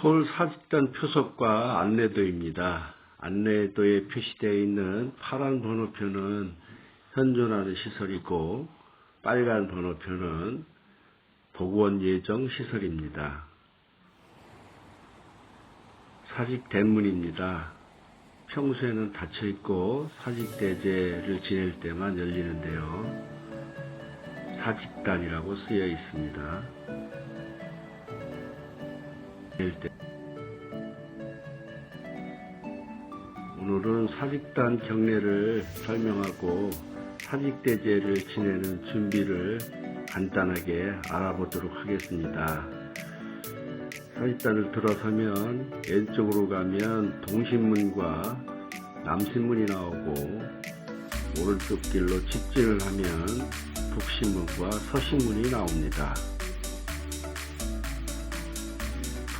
서울 사직단 표석과 안내도입니다. 안내도에 표시되어 있는 파란 번호표는 현존하는 시설이고 빨간 번호표는 복원 예정 시설입니다. 사직 대문입니다. 평소에는 닫혀 있고 사직 대제를 지낼 때만 열리는데요. 사직단이라고 쓰여 있습니다. 오늘은 사직단 경례를 설명하고 사직대제를 지내는 준비를 간단하게 알아보도록 하겠습니다. 사직단을 들어서면 왼쪽으로 가면 동신문과 남신문이 나오고 오른쪽 길로 직진을 하면 북신문과 서신문이 나옵니다.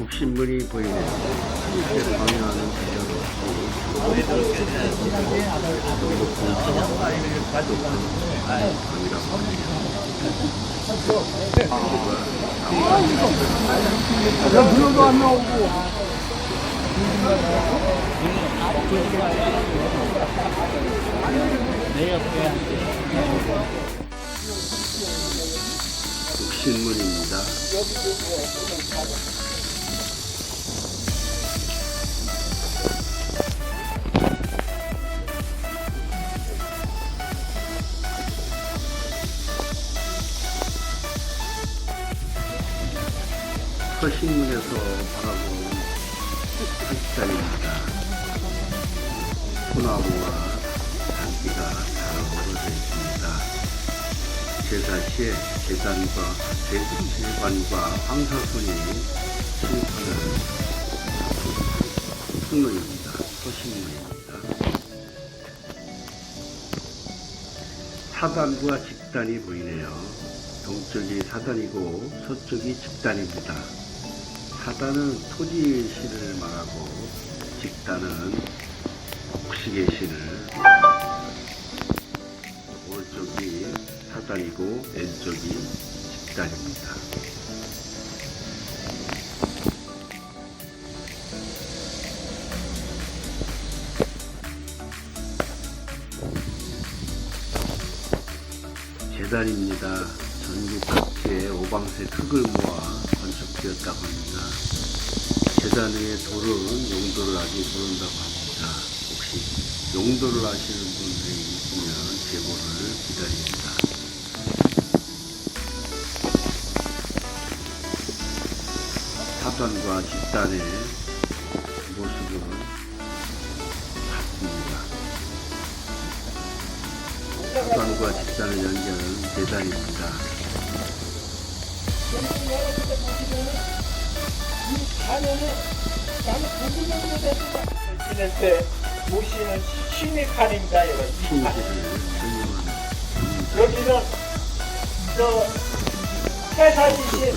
북신문이 보이네요. 사직대를 방해하는 안 나오고. 북신문입니다. 서신문에서 바라본 한자리입니다. 소나무와 잔디가 잘 어우러져 있습니다. 제사 시에 재단과 재관과 황사손이 출입하는 승문입니다. 서신문입니다. 사단과 직단이 보이네요. 동쪽이 사단이고 서쪽이 직단입니다. 사단은 토지의 신을 말하고 직단은 곡식의 신을 오른쪽이 사단이고 왼쪽이 직단입니다. 재단입니다. 전국 각지에 오방색 흙을 모아 건축되었다고 합니다. 재단 위에 돌은 용도를 아직 모른다고 합니다. 혹시 용도를 아시는 분들이 있으면 제보를 기다립니다. 사단과 집단의 모습은 같습니다. 사단과 집단을 연결하는 재단입니다. 모시는 신의. 신기를 설명하는 여기는 저 태사지신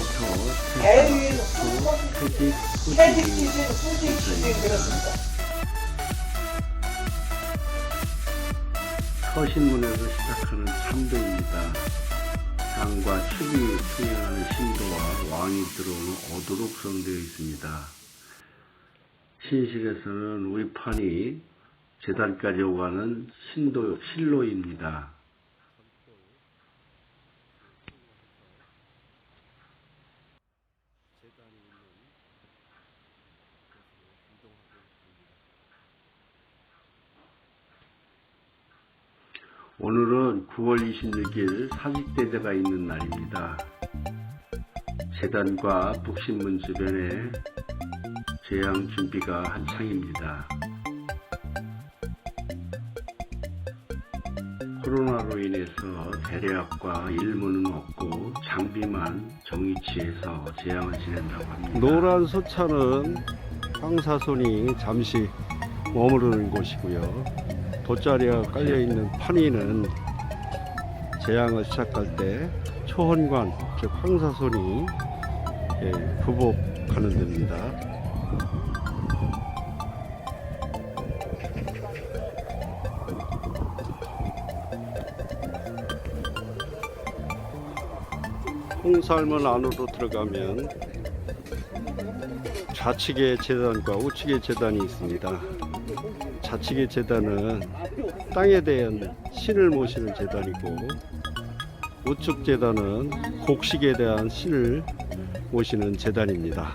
대인 후손 퇴직, 태직지신 후직지신 그렇습니다. 서신문에서 시작하는 참도입니다. 상과 축이 충행하는 신도와 왕이 들어오는 어도로 구성되어 있습니다. 신실에서는 우리 판이 재단까지 오가는 신도, 실로입니다. 오늘은 9월 26일 사직대제가 있는 날입니다. 재단과 북신문 주변에 재양 준비가 한창입니다. 코로나로 인해서 대례학과 일문은 없고 장비만 정위치해서 재양을 지낸다고 합니다. 노란 소차는 황사손이 잠시 머무르는 곳이고요. 돗자리가 깔려 있는 판이는 재앙을 시작할 때 초혼관, 즉 황사손이 예, 부복하는 데입니다. 홍살문 안으로 들어가면 좌측에 재단과 우측에 재단이 있습니다. 좌측의 재단은 땅에 대한 신을 모시는 재단이고 우측 재단은 곡식에 대한 신을 모시는 재단입니다.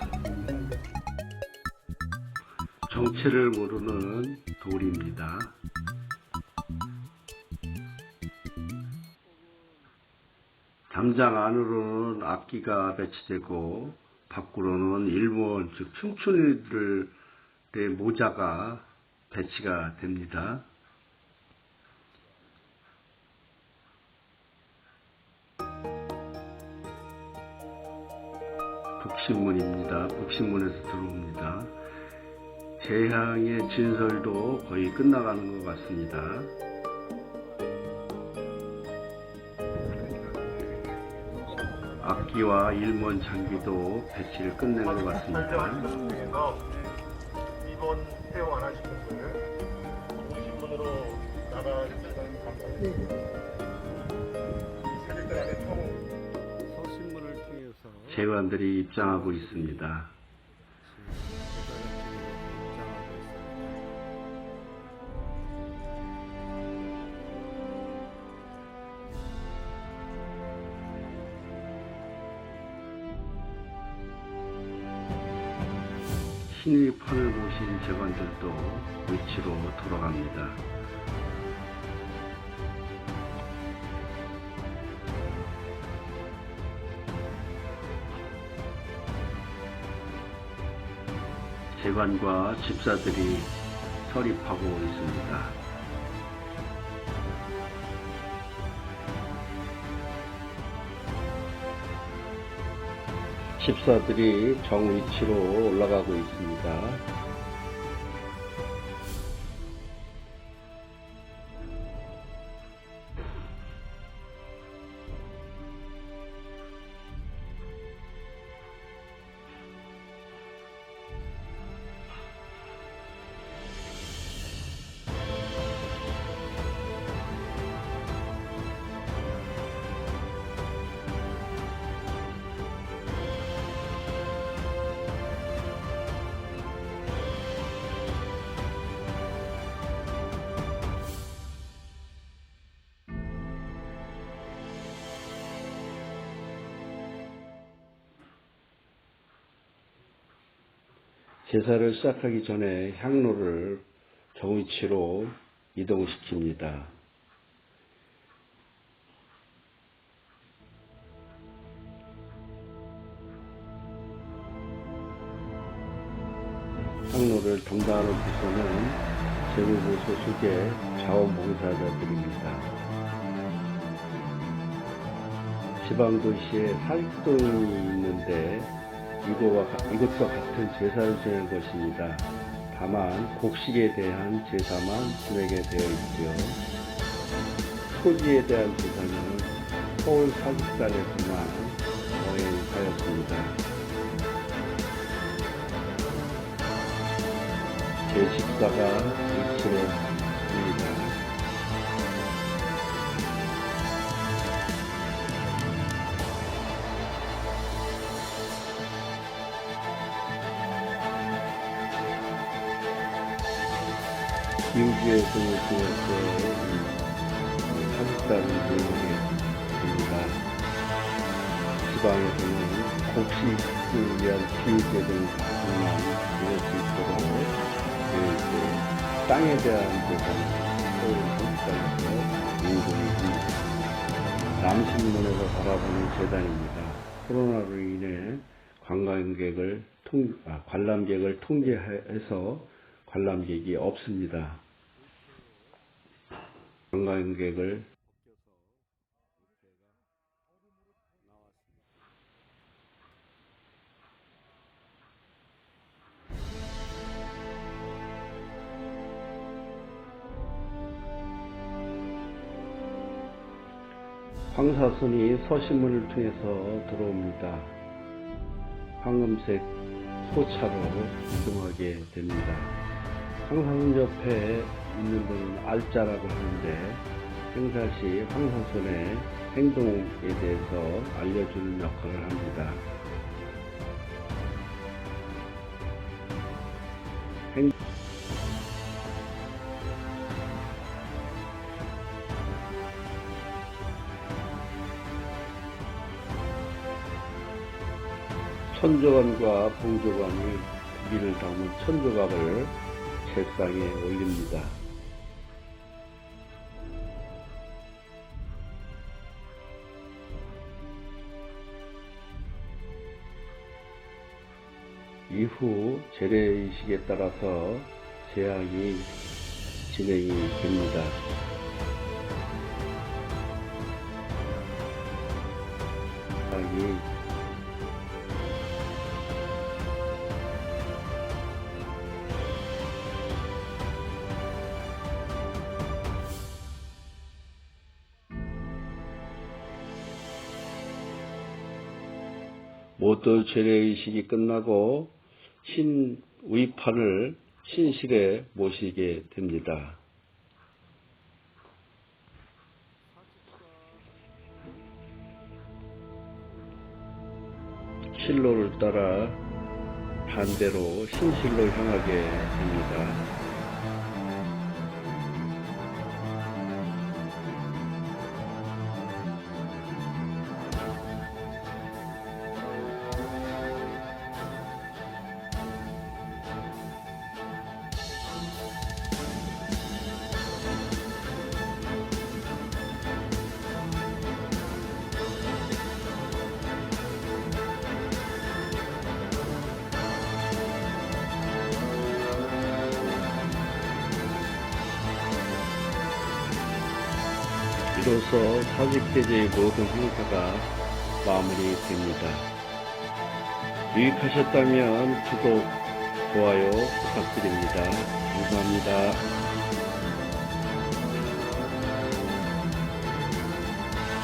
정체를 모르는 돌입니다. 담장 안으로는 악기가 배치되고 밖으로는 일본 즉 춤추리들의 모자가 배치가 됩니다. 북신문입니다. 북신문에서 들어옵니다. 재향의 진설도 거의 끝나가는 것 같습니다. 악기와 일본 장비도 배치를 끝낸 것 같습니다. 재관들이 입장하고 있습니다. 신의 판을 보신 재관들도 위치로 돌아갑니다. 재관과 집사들이 설립하고 있습니다. 집사들이 정위치로 올라가고 있습니다. 제사를 시작하기 전에 향로를 정위치로 이동시킵니다. 향로를 담당하는 부서는 재무부 소속의 자원봉사자들입니다. 지방도시에 사직동이 있는데 이거와, 가- 이것과 같은 제사를 지낼 것입니다. 다만 곡식에 대한 제사만 지내게 되어 있고요. 토지에 대한 제사는 서울 사직단에서만 거행하였습니다. 제 집사가 위치를 기우지에서 오시면서 사직단을 이용했습니다. 지방에서는 곡식을 위한 기우제 등만 이룰 수 있도록 그 땅에 대한 부분은 서울 사직단에서 운동이 됩니다. 남신문에서 바라보는 재단입니다. 코로나로 인해 관광객을 통, 아, 관람객을 통제해서 관람객이 없습니다. 관광객을 황사선이 서신문을 통해서 들어옵니다. 황금색 소차로 이동하게 됩니다. 황사선 옆에 있는 분은 알자라고 하는데 행사 시 황사선의 행동에 대해서 알려주는 역할을 합니다. 행- 천조관과 봉조관이 부기를 담은 천조각을 책상에 올립니다. 이후 재래의식에 따라서 제약이 진행이 됩니다. 제약이 모두 재래의식이 끝나고 신 위판을 신실에 모시게 됩니다. 실로를 따라 반대로 신실로 향하게 됩니다. 이로써 사직대제의 모든 행사가 마무리됩니다. 유익하셨다면 구독, 좋아요 부탁드립니다. 감사합니다.